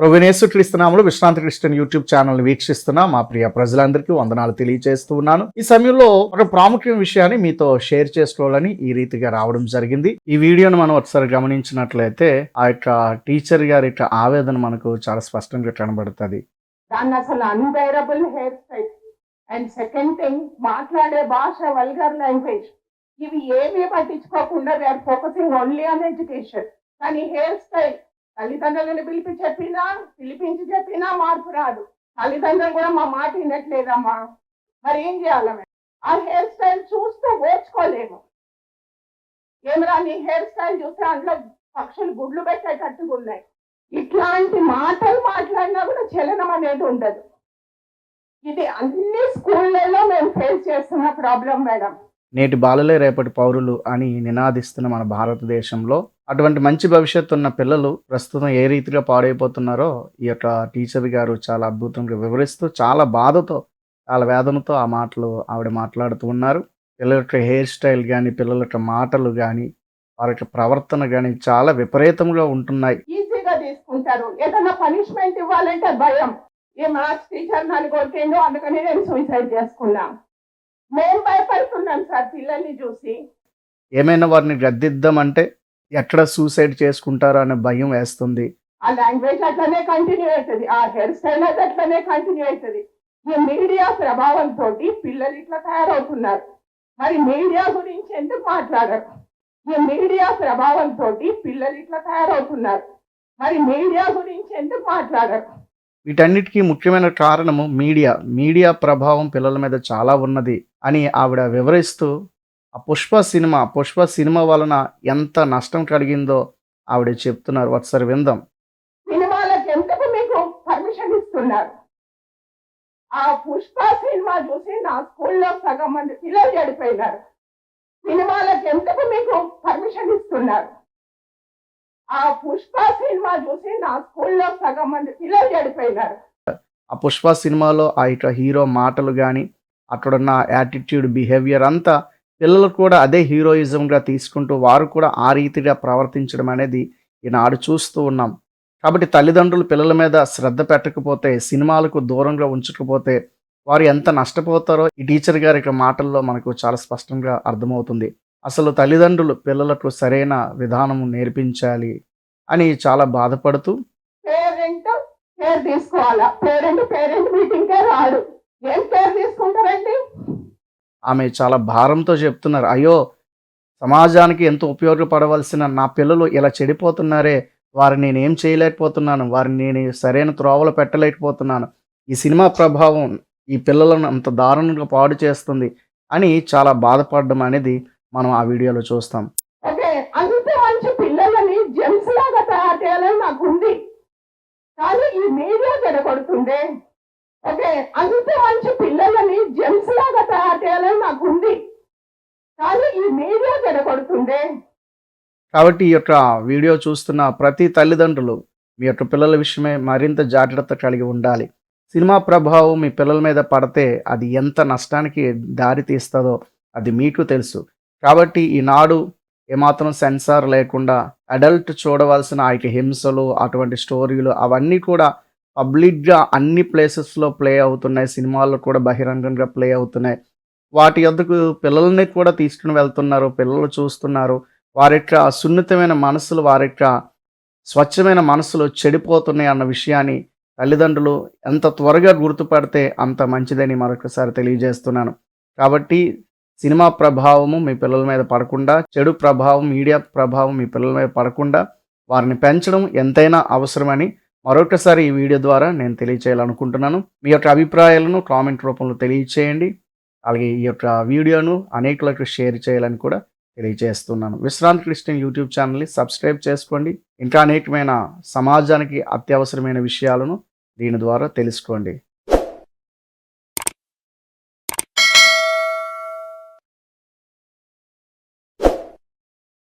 ప్రొవినేసు క్రీస్తునాములు విశ్రాంతి Christian YouTube channel వీక్షిస్తున్న మా ప్రియ ప్రజలందరికీ వందనాలు తెలియజేస్తూ ఉన్నాను. ఈ సమయంలో ఒక ప్రాముఖ్యమైన విషయాన్ని మీతో షేర్ చేసుకోవాలని ఈ రీతిగా రావడం జరిగింది. ఈ వీడియోను మనం ఒకసారి గమనించినట్లయితే ఆ యొక్క టీచర్ గారి యొక్క ఆవేదన మనకు చాలా స్పష్టంగా కనబడుతుంది. దాన్ని అసలు unbearable hair style and second thing మాట్లాడే భాష వల్గర్ లాంగ్వేజ్ ఇవి ఏమీ పట్టించుకోకుండా ఫోకసింగ్ ఓన్లీ ఆన్ ఎడ్యుకేషన్ కానీ హెయిర్ స్టైల్ తల్లిదండ్రులను పిలిపి చెప్పినా పిలిపించి చెప్పినా మార్పు రాదు. తల్లిదండ్రులు కూడా మా మాట వినట్లేదమ్మా. మరి ఏం చేయాలి ఆ హెయిర్ స్టైల్ చూస్తే ఓర్చుకోలేము. ఏమరా నీ హెయిర్ స్టైల్ చూస్తే అందులో పక్షులు గుడ్లు పెట్టేటట్టుగా ఉన్నాయి. ఇట్లాంటి మాటలు మాట్లాడినా కూడా చలనం అనేది ఉండదు. ఇది అన్ని స్కూళ్ళలో మేము ఫేస్ చేస్తున్న ప్రాబ్లం మేడం. నేటి బాలలే రేపటి పౌరులు అని నినాదిస్తున్న మన భారతదేశంలో అటువంటి మంచి భవిష్యత్తు ఉన్న పిల్లలు ప్రస్తుతం ఏ రీతిగా పాడైపోతున్నారో ఈ యొక్క టీచర్ గారు చాలా అద్భుతంగా వివరిస్తూ చాలా బాధతో చాలా వేదనతో ఆ మాటలు ఆవిడ మాట్లాడుతూ ఉన్నారు. పిల్లల యొక్క హెయిర్ స్టైల్ కానీ పిల్లల యొక్క మాటలు కానీ వారి యొక్క ప్రవర్తన కానీ చాలా విపరీతంగా ఉంటున్నాయి. ఈజీగా తీసుకుంటారు. ఏదైనా పనిష్మెంట్ ఇవ్వాలంటే భయం. ఏ మ్యాథ్స్ టీచర్ నన్ను కొట్టిండు అందుకని నేను సూసైడ్ చేసుకున్నాను మేము భయపడుతున్నాం సార్ పిల్లల్ని చూసి. ఏమైనా వారిని గద్దిద్దామంటే ఎక్కడ సూసైడ్ చేసుకుంటారో అనే భయం వేస్తుంది. ఆ లాంగ్వేజ్ అట్లనే కంటిన్యూ అవుతుంది. ఆ హెయిర్ స్టైల్ అది అట్లనే కంటిన్యూ అవుతుంది. ఈ మీడియా ప్రభావంతో పిల్లలు ఇట్లా తయారవుతున్నారు. మరి మీడియా గురించి ఎందుకు మాట్లాడరు? ఈ మీడియా ప్రభావంతో పిల్లలు ఇట్లా తయారవుతున్నారు. మరి మీడియా గురించి ఎందుకు మాట్లాడరు? వీటన్నిటికీ ముఖ్యమైన కారణము మీడియా. మీడియా ప్రభావం పిల్లల మీద చాలా ఉన్నది. అని ఆవిడ వివరిస్తూ ఆ పుష్ప సినిమా పుష్ప సినిమా వలన ఎంత నష్టం కలిగిందో ఆవిడ చెప్తున్నారు. ఒకసారి విందాం. సినిమాలకు మీకు పర్మిషన్ ఇస్తున్నారు? ఆ పుష్ప సినిమా చూసి నా స్కూల్లో సగం మంది పిల్లలు చెడిపోయినారు. సినిమాలకు ఎందుకు మీకు పర్మిషన్ ఇస్తున్నారు? ఆ పుష్ప సినిమా చూసి నా స్కూల్లో సగం మంది పిల్లలు చెడిపోయినారు. ఆ పుష్ప సినిమాలో ఆ యొక్క హీరో మాటలు కానీ అక్కడున్న యాటిట్యూడ్ బిహేవియర్ అంతా పిల్లలు కూడా అదే హీరోయిజంగా తీసుకుంటూ వారు కూడా ఆ రీతిగా ప్రవర్తించడం అనేది ఈనాడు చూస్తూ ఉన్నాం. కాబట్టి తల్లిదండ్రులు పిల్లల మీద శ్రద్ధ పెట్టకపోతే సినిమాలకు దూరంగా ఉంచకపోతే వారు ఎంత నష్టపోతారో ఈ టీచర్ గారి మాటల్లో మనకు చాలా స్పష్టంగా అర్థమవుతుంది. అసలు తల్లిదండ్రులు పిల్లలకు సరైన విధానం నేర్పించాలి అని చాలా బాధపడుతూ పేరెంట్ పేరు తీసుకోవాలా? పేరెంట్ పేరెంట్ మీటింగ్ రాడు. ఏం కేర్ తీసుకుంటారండి ఆమె చాలా భారంతో చెప్తున్నారు అయ్యో సమాజానికి ఎంతో ఉపయోగపడవలసిన నా పిల్లలు ఇలా చెడిపోతున్నారే వారిని నేనేం చేయలేకపోతున్నాను వారిని నేను సరైన త్రోవలో పెట్టలేకపోతున్నాను ఈ సినిమా ప్రభావం ఈ పిల్లలను అంత దారుణంగా పాడు చేస్తుంది అని చాలా బాధపడడం అనేది మనం ఆ వీడియోలో చూస్తాం. ఓకే అంత మంచి పిల్లలని జెమ్స్ లాగా తయారు చేయాలని నాకు ఉంది కానీ ఈ మీడియా జరగొడుతుండే ఓకే అంత మంచి పిల్లలని జెంట్స్ లాగా తయారు చేయాలని నాకు ఉంది కానీ ఈ మీడియా జరగొడుతుండే కాబట్టి ఈ యొక్క వీడియో చూస్తున్న ప్రతి తల్లిదండ్రులు మీ యొక్క పిల్లల విషయమే మరింత జాగ్రత్త కలిగి ఉండాలి. సినిమా ప్రభావం మీ పిల్లల మీద పడితే అది ఎంత నష్టానికి దారి తీస్తుందో అది మీకు తెలుసు. కాబట్టి ఈనాడు ఏమాత్రం సెన్సార్ లేకుండా అడల్ట్ చూడవలసిన ఆ హింసలు అటువంటి స్టోరీలు అవన్నీ కూడా పబ్లిక్గా అన్ని ప్లేసెస్లో ప్లే అవుతున్నాయి. సినిమాల్లో కూడా బహిరంగంగా ప్లే అవుతున్నాయి. వాటి వద్దకు పిల్లల్ని కూడా తీసుకుని వెళ్తున్నారు. పిల్లలు చూస్తున్నారు. వారి యొక్క సున్నితమైన మనసులు వారి యొక్క స్వచ్ఛమైన మనసులు చెడిపోతున్నాయి అన్న విషయాన్ని తల్లిదండ్రులు ఎంత త్వరగా గుర్తుపడితే అంత మంచిదని మరొకసారి తెలియజేస్తున్నాను. కాబట్టి సినిమా ప్రభావము మీ పిల్లల మీద పడకుండా చెడు ప్రభావం మీడియా ప్రభావం మీ పిల్లల మీద పడకుండా వారిని పెంచడం ఎంతైనా అవసరమని మరొకసారి ఈ వీడియో ద్వారా నేను తెలియచేయాలనుకుంటున్నాను. మీ యొక్క అభిప్రాయాలను కామెంట్ రూపంలో తెలియచేయండి. అలాగే ఈ యొక్క వీడియోను అనేకులకు షేర్ చేయాలని కూడా తెలియజేస్తున్నాను విశ్రాంతి క్రిస్టియన్ యూట్యూబ్ ఛానల్ని సబ్స్క్రైబ్ చేసుకోండి. ఇంకా అనేకమైన సమాజానికి అత్యవసరమైన విషయాలను దీని ద్వారా తెలుసుకోండి.